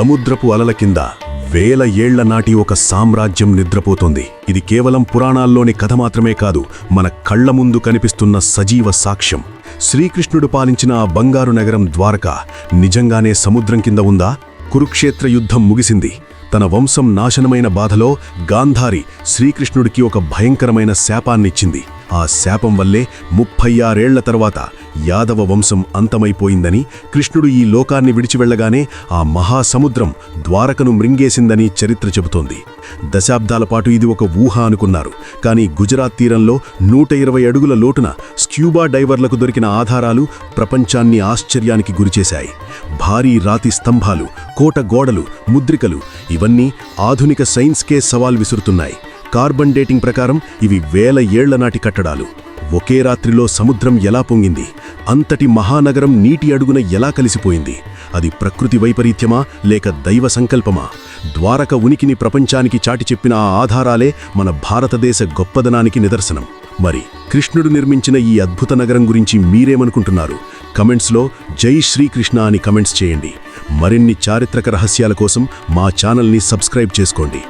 సముద్రపు అలల కింద వేల ఏళ్ళ నాటి ఒక సామ్రాజ్యం నిద్రపోతోంది. ఇది కేవలం పురాణాల్లోని కథ మాత్రమే కాదు మన కళ్ళ ముందు కనిపిస్తున్న సజీవ సాక్ష్యం. శ్రీకృష్ణుడు పాలించిన ఆ బంగారు నగరం ద్వారక నిజంగానే సముద్రం కింద ఉందా? కురుక్షేత్ర యుద్ధం ముగిసింది. తన వంశం నాశనమైన బాధలో గాంధారి శ్రీకృష్ణుడికి ఒక భయంకరమైన శాపాన్నిచ్చింది. ఆ శాపం వల్లే ముప్పై ఆరేళ్ళ తర్వాత యాదవ వంశం అంతమైపోయిందని కృష్ణుడు ఈ లోకాన్ని విడిచి వెళ్ళగానే ఆ మహాసముద్రం ద్వారకను మృంగేసిందని చరిత్ర చెబుతోంది. దశాబ్దాల పాటు ఇది ఒక ఊహ అనుకున్నారు. కానీ గుజరాత్ తీరంలో నూట ఇరవై అడుగుల లోటున స్క్యూబా డైవర్లకు దొరికిన ఆధారాలు ప్రపంచాన్ని ఆశ్చర్యానికి గురిచేశాయి. భారీ రాతి స్తంభాలు కోట గోడలు ముద్రికలు ఇవన్నీ ఆధునిక సైన్స్కే సవాల్ విసురుతున్నాయి. కార్బన్ డేటింగ్ ప్రకారం ఇవి వేల ఏళ్ళ నాటి కట్టడాలు. ఒకే రాత్రిలో సముద్రం ఎలా పొంగింది? అంతటి మహానగరం నీటి అడుగున ఎలా కలిసిపోయింది? అది ప్రకృతి వైపరీత్యమా లేక దైవ సంకల్పమా? ద్వారక ఉనికిని ప్రపంచానికి చాటి చెప్పిన ఆ ఆధారాలే మన భారతదేశ గొప్పదనానికి నిదర్శనం. మరి కృష్ణుడు నిర్మించిన ఈ అద్భుత నగరం గురించి మీరేమనుకుంటున్నారు? కమెంట్స్లో జై శ్రీకృష్ణ అని కమెంట్స్ చేయండి. మరిన్ని చారిత్రక రహస్యాల కోసం మా ఛానల్ని సబ్స్క్రైబ్ చేసుకోండి.